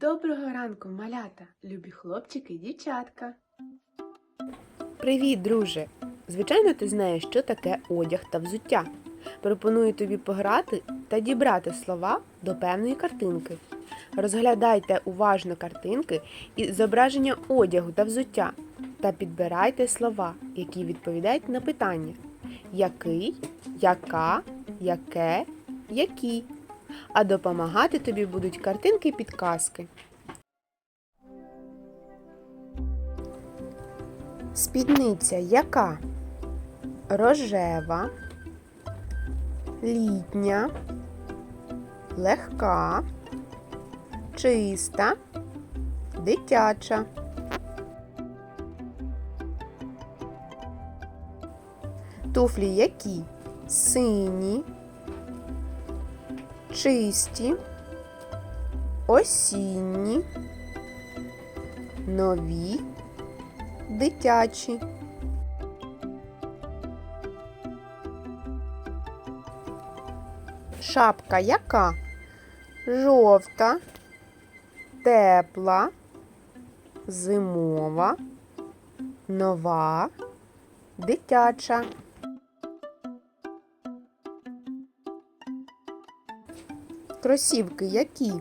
Доброго ранку, малята, любі хлопчики і дівчатка. Привіт, друже! Звичайно, ти знаєш, що таке одяг та взуття. Пропоную тобі пограти та дібрати слова до певної картинки. Розглядайте уважно картинки і зображення одягу та взуття та підбирайте слова, які відповідають на питання: який, яка, яке, які. А допомагати тобі будуть картинки підказки. Спідниця яка? Рожева, літня, легка, чиста, дитяча. Туфлі які? Сині, чисті, осінні, нові дитячі. Шапка яка? Жовта, тепла, зимова, нова, дитяча. Кросівки які?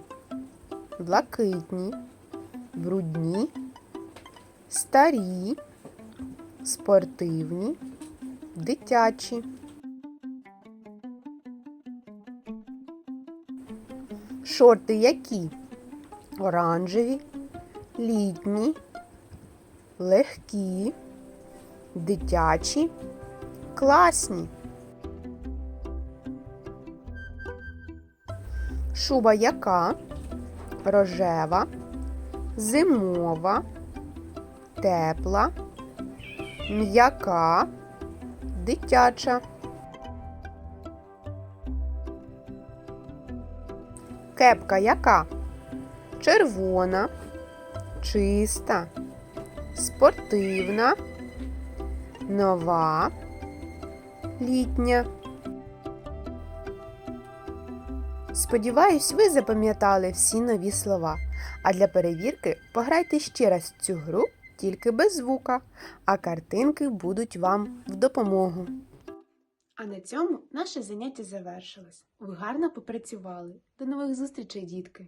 Блакитні, брудні, старі, спортивні, дитячі. Шорти які? Оранжеві, літні, легкі, дитячі, класні. Шуба яка? Рожева, зимова, тепла, м'яка, дитяча. Кепка яка? Червона, чиста, спортивна, нова, літня. Сподіваюсь, ви запам'ятали всі нові слова. А для перевірки пограйте ще раз цю гру тільки без звука, а картинки будуть вам в допомогу. А на цьому наше заняття завершилось. Ви гарно попрацювали. До нових зустрічей, дітки!